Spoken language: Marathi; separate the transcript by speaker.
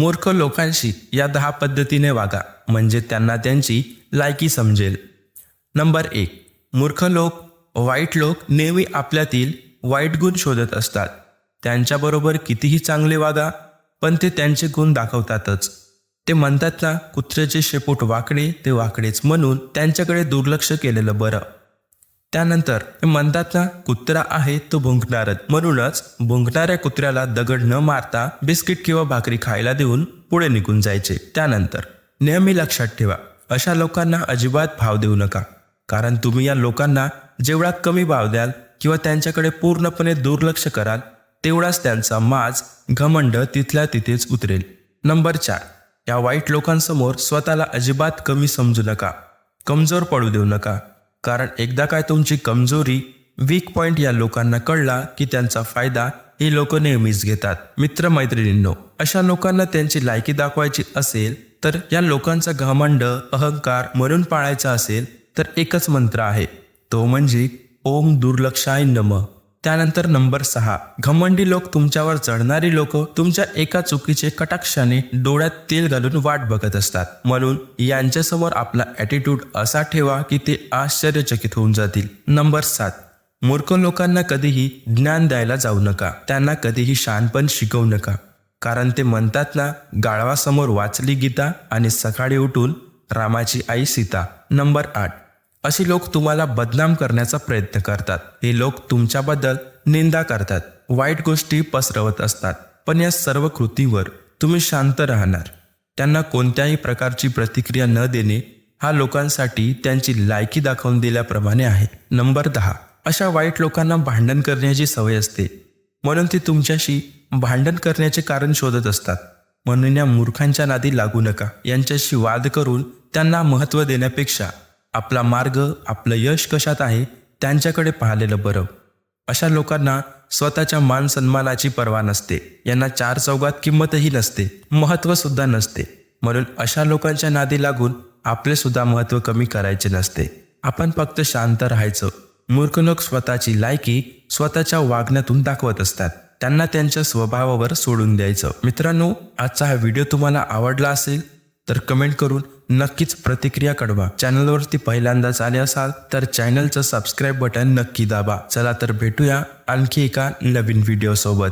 Speaker 1: मूर्ख लोकांशी या दहा पद्धतीने वागा म्हणजे त्यांना त्यांची लायकी समजेल. नंबर एक मूर्ख लोक वाईट लोक नेहमी आपल्यातील वाईट गुण शोधत असतात. त्यांच्याबरोबर कितीही चांगले वागा पण ते त्यांचे गुण दाखवतातच. ते म्हणतात ना कुत्र्याचे शेपूट वाकडे ते वाकडेच म्हणून त्यांच्याकडे दुर्लक्ष केलेलं बरं. त्यानंतर म्हणतात ना कुत्रा आहे तो भुंकणारच. म्हणूनच भुंकणाऱ्या कुत्र्याला दगड न मारता बिस्किट किंवा भाकरी खायला देऊन पुढे निघून जायचे. त्यानंतर नेहमी लक्षात ठेवा अशा लोकांना अजिबात भाव देऊ नका. कारण तुम्ही या लोकांना जेवढा कमी भाव द्याल किंवा त्यांच्याकडे पूर्णपणे दुर्लक्ष कराल तेवढाच त्यांचा माज घमंड तिथल्या तिथेच उतरेल. नंबर चार या वाईट लोकांसमोर स्वतःला अजिबात कमी समजू नका. कमजोर पडू देऊ नका. कारण एकदा काय तुमची कमजोरी वीक पॉइंट या लोकांना कळला की त्यांचा फायदा हे लोक नेहमीच घेतात. मित्रमैत्रिणींनो अशा लोकांना त्यांची लायकी दाखवायची असेल तर या लोकांचा घमंड अहंकार म्हणून पाळायचा असेल तर एकच मंत्र आहे. तो म्हणजे ओम दुर्लक्षाय नम. त्यानंतर नंबर सहा. घमंडी लोक तुमच्यावर चढणारी लोक तुमच्या एका चुकीचे कटाक्षाने डोळ्यात तेल घालून वाट बघत असतात. म्हणून यांच्यासमोर आपला ॲटिट्यूड असा ठेवा की ते आश्चर्यचकित होऊन जातील. नंबर सात. मूर्ख लोकांना कधीही ज्ञान द्यायला जाऊ नका. त्यांना कधीही शानपण शिकवू नका. कारण ते म्हणतात ना गाळवासमोर वाचली गीता आणि सकाळी उठून रामाची आई सीता. नंबर आठ. असे लोक तुम्हाला बदनाम करण्याचा प्रयत्न करतात. हे लोक तुमच्याबद्दल निंदा करतात. वाईट गोष्टी पसरवत असतात. पण या सर्व कृतीवर तुम्ही शांत राहणार. त्यांना कोणत्याही प्रकारची प्रतिक्रिया न देणे हा लोकांसाठी त्यांची लायकी दाखवून दिल्याप्रमाणे आहे. नंबर दहा. अशा वाईट लोकांना भांडण करण्याची सवय असते. म्हणून ते तुमच्याशी भांडण करण्याचे कारण शोधत असतात. म्हणून या मूर्खांच्या नादी लागू नका. यांच्याशी वाद करून त्यांना महत्त्व देण्यापेक्षा आपला मार्ग आपलं यश कशात आहे त्यांच्याकडे पाहिलेलं बरं. अशा लोकांना स्वतःच्या मान सन्मानाची पर्वा नसते. यांना चार चौघात किंमतही नसते. महत्त्व सुद्धा नसते. म्हणून अशा लोकांच्या नादी लागून आपले सुद्धा महत्त्व कमी करायचे नसते. आपण फक्त शांत राहायचं. मूर्ख लोक स्वतःची लायकी स्वतःच्या वागण्यातून दाखवत असतात. त्यांना त्यांच्या स्वभावावर सोडून द्यायचं. मित्रांनो आजचा हा व्हिडिओ तुम्हाला आवडला असेल तर कमेंट करून नक्कीच प्रतिक्रिया कळवा चॅनलवरती पहिल्यांदाच आले असाल तर चॅनलचं सबस्क्राईब बटन नक्की दाबा. चला तर भेटूया आणखी एका नवीन व्हिडिओ सोबत.